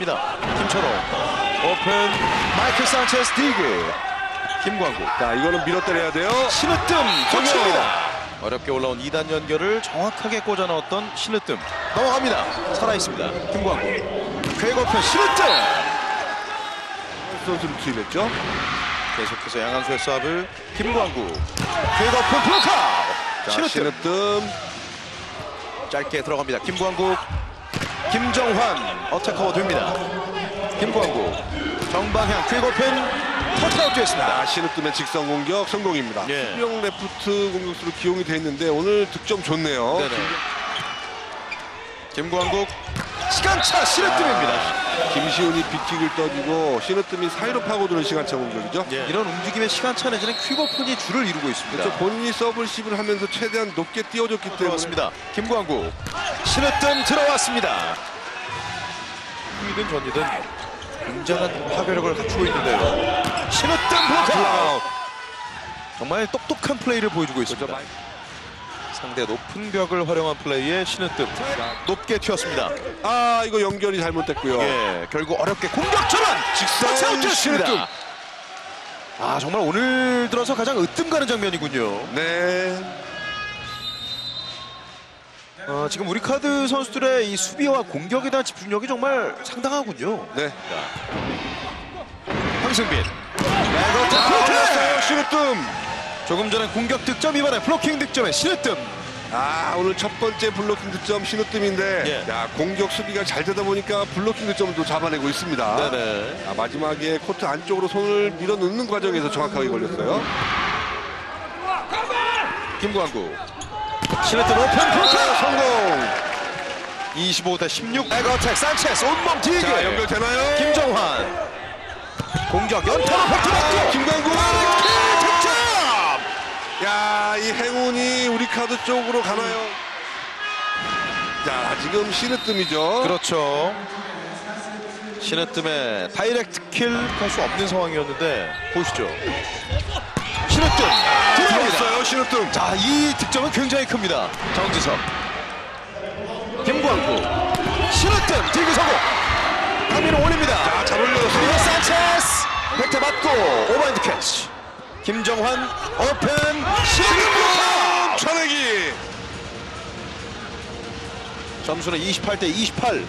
들어갑니다. 김철호 오픈 마이클 산체스 디그 김광국 자, 이거는 밀어 때려야 돼요. 신으뜸 터치입니다. 어렵게 올라온 2단 연결을 정확하게 꽂아 넣었던 신으뜸 넘어갑니다. 살아있습니다. 김광국 쾌거편 신으뜸 선수를 투입했죠. 계속해서 양한수의 김광국 쾌거편 블로커 자, 신으뜸 신으뜸. 짧게 들어갑니다. 김광국, 김정환 어택커버 됩니다. 김광국 정방향 퀵오펜 터치아웃 됐습니다. 자, 신으뜸의 직선 공격 성공입니다. 예. 수비형 레프트 공격수로 기용이 돼 있는데 오늘 득점 좋네요. 네네. 김광국 시간차 신으뜸입니다. 김시훈이 빅킥을 떠주고 신으뜸이 사이로 파고드는 시간차 공격이죠. 이런 움직임의 시간차 내지는 퀵오펜이 줄을 이루고 있습니다. 그렇죠. 본인이 서브십을 하면서 최대한 높게 띄워줬기 때문에 들어왔습니다. 김광국 신으뜸 들어왔습니다. 후이든 전이든 굉장한 파괴력을 갖추고 있는데요. 블로커 블라우. 정말 똑똑한 플레이를 보여주고 있습니다. 상대 높은 벽을 활용한 플레이에 신으뜸 높게 튀었습니다. 아 이거 연결이 잘못됐고요. 예, 결국 어렵게 공격 전환 직선. 튀었습니다. 아 정말 오늘 들어서 가장 으뜸 가는 장면이군요. 네. 어, 지금 우리 카드 선수들의 이 수비와 공격에 대한 집중력이 정말 상당하군요. 네. 황승빈. 올렸어요 신으뜸. 조금 전에 공격 득점 이번에 블로킹 득점에 신으뜸. 아 오늘 첫 번째 블로킹 득점 신으뜸인데 예. 야 공격 수비가 잘 되다 보니까 블로킹 득점도 잡아내고 있습니다. 네네. 아, 마지막에 코트 안쪽으로 손을 밀어 넣는 과정에서 정확하게 걸렸어요. 김광구. 신으뜸 오픈 블로커 성공. 25 대 16. 에거텍 산체스 온몸 뒤게. 자 연결되나요? 김정환. 공격 연타로 버텨냈고. 김광국. 득점. 야, 이 행운이 우리 카드 쪽으로 가나요? 자, 지금 신으뜸이죠. 그렇죠. 신으뜸의 다이렉트 킬 할 수 없는 상황이었는데 보시죠. 신으뜸 신으뜸. 자, 이 득점은 굉장히 큽니다. 정지석. 김광구. 신으뜸 디그 성공. 강민호 올립니다. 자, 잘 올렸어요. 그리고 산체스. 백태 맞고 오바인드 캐치. 김정환 오픈 신으뜸 천내기 점수는 28 대 28.